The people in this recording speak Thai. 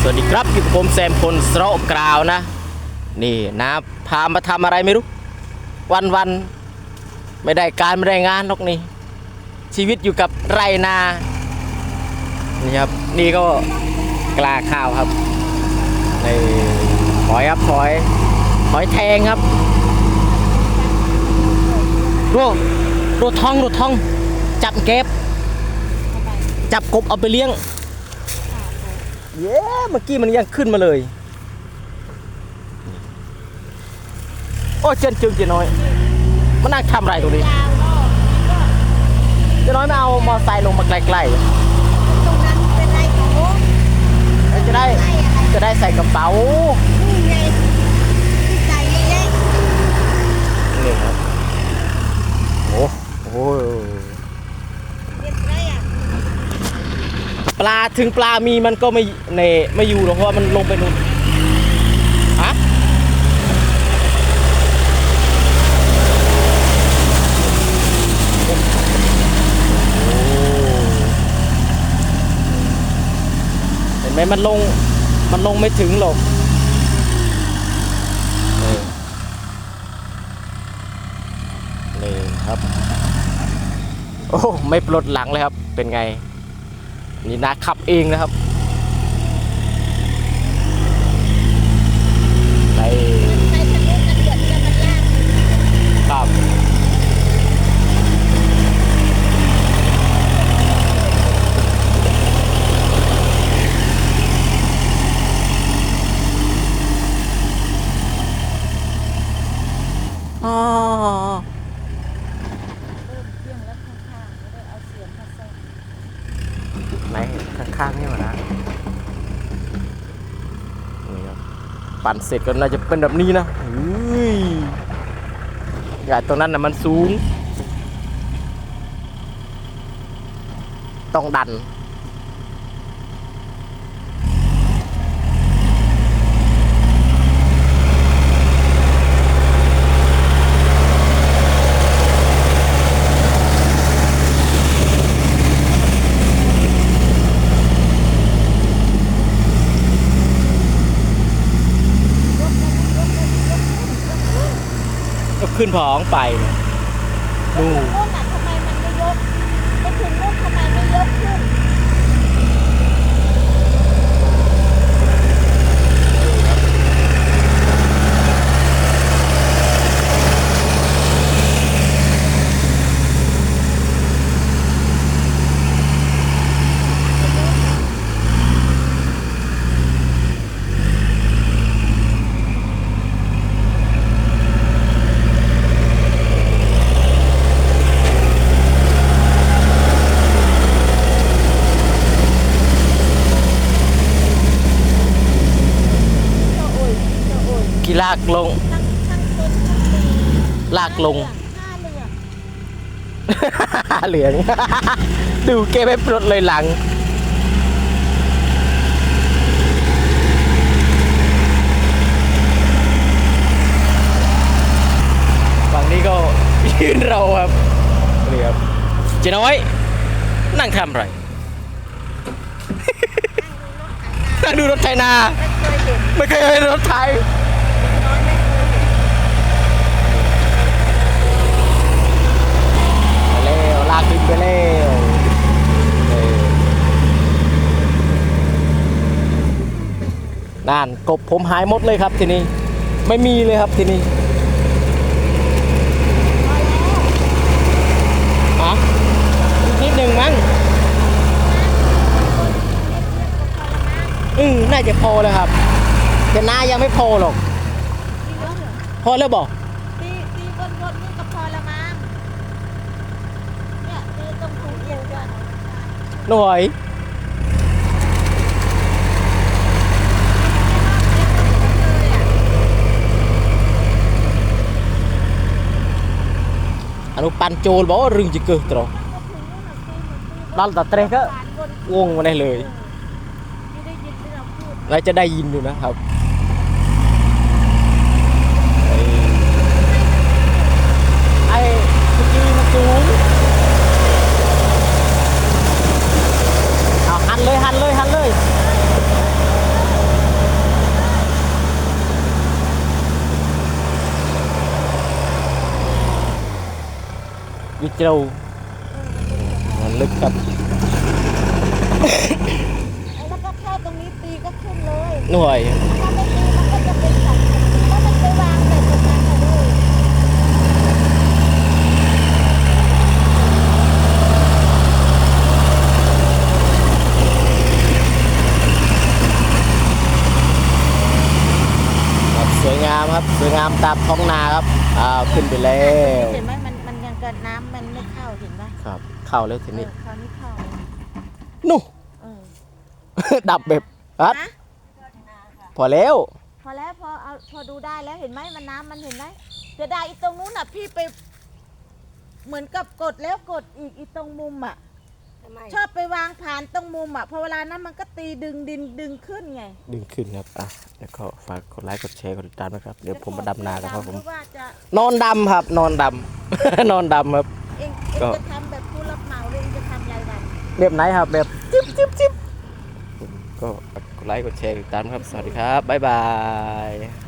สวัสดีครับอยู่กับผมแซมคนสระกราวนะ นี่นะพามาทำอะไรไม่รู้ วันวันไม่ได้การไม่ได้งานหรอกนี่ ชีวิตอยู่กับไรนา นี่ครับ นี่ก็กลาข้าวครับในหอยครับหอยหอยแทงครับดูดูท้องดูท้อง จับเก็บ จับกบเอาไปเลี้ยง เย้เมื่อกี้มันยังขึ้นมาเลย โอ้เจนจึงเจน้อย มันนั่งทำอะไรตรงนี้ เจน้อยไม่เอามอไซค์ลงมาใกล้ตรงนั้นเป็นไรของๆแล้วจะได้จะได้ใส่กระเป๋า นี่ไงที่ใจเล็ก นี่ครับโอ้โห ๆเด็ดไรอะ ป ลาถึงปลามีมันก็ไม่ในไม่อยู่หรอกเพราะว่ามันลงไปนู่นฮะเห็นไหมมันลงมันลงไม่ถึงหรอกนี่ครับ โอ้ ไม่ปลดหลังเลยครับ เป็นไง นี่นาขับเองนะครับไป ใส่ทะลุกันเดือดกันมันยาก ครับอ๋อ เริ่มเที่ยงแล้วข้างๆไม่ได้เอาเสียงมาใส่ ไหนข้างๆนี่มดนะนี่ครับปั่นเสร็จก็น่าจะเป็นแบบนี้นะเฮ้ยใหญ่ตรงนั้นนะมันสูง ต้องดัน ขึ้นผองไปนู่น รถอะทำไมมันไม่ยกไปถึงรถทำไมไม่ยกขึ้น เจ้าโอ้ยเจ้าโอ้ย กี ลากลง ทั้งทั้งต้นทั้งปีลากลง ห้าเหลืองเหลือง ดูเกไม่ปลดเลยหลัง ฝั่งนี้ก็ ยืนเราครับนี่ครับเจ๊น้อย นั่งทำอะไร นั่งดูรถไถนาไม่เคยเห็นไม่เคยเห็นรถไถ น้อยไม่เคยเห็น ไปแล้วลากขึ้นไปแล้วเออนั่นกบผมหายหมดเลยครับทีนี้ ไม่มีเลยครับทีนี้อะอีกนิดหนึ่งมั้งอืมน่าจะพอแล้วครับ แต่นายังไม่พอหรอก พอแล้วบอกตีตีบนบนนี่ก็พอละมั้ง หูเอียงกันหน่วยอนุปันโจลบอกว่ารึงจะเกิดตรอดันตัดเตะก็วงมาได้เลยไม่ได้ยินที่เราพูดเราจะได้ยินอยู่นะครับไอ้เมื่อกี้มันสูงเอาหันเลยหันเลยหันเลย เจ้ามันลึกครับไอ้แล้วก็เข้าตรงนี้ตีก็ขึ้นเลยหน่วย ถ้าไม่ตีมันก็จะเป็นแบบถ้ามันไปวางแต่ตรงนั้นน่ะเลย ครับสวยงามครับ สวยงามตามท้องนาครับอ้าวขึ้นไปแล้ว เห็นไหมมันมันยังเกิดน้ำมันไม่เข้าเห็นไหมครับ เข้าแล้วทีเอนี้อคราวนี้เข้านู่ เออ ดับแบบฮัดนะพอแล้ว พอแล้วพอเอาพอดูได้แล้วเห็นไหมมันน้ำมันเห็นไหมจะได้อีตรงนู้นน่ะพี่ไป เหมือนกับกดแล้วกดอีกอีตรงมุมอะ ทำไม ชอบไปวางผ่านตรงมุมอะพอเวลานั้นมันก็ตีดึงดินดึงขึ้นไงดึงขึ้นครับอะแล้วก็ฝากกดไลค์กดแชร์กดติดตามนะครับ เดี๋ยวผมมาดำนากันครับผมหรือว่าจะนอนดำครับ นอนดำ นอนดำครับ เองเองก็ จะทำแบบผู้รับเหมาหรือเองจะทำรายวัน แบบไหนครับแบบจิ๊บจิ๊บจิ๊บผมก็กดไลค์กดแชร์กดติดตามครับ สวัสดีครับ บ๊ายบาย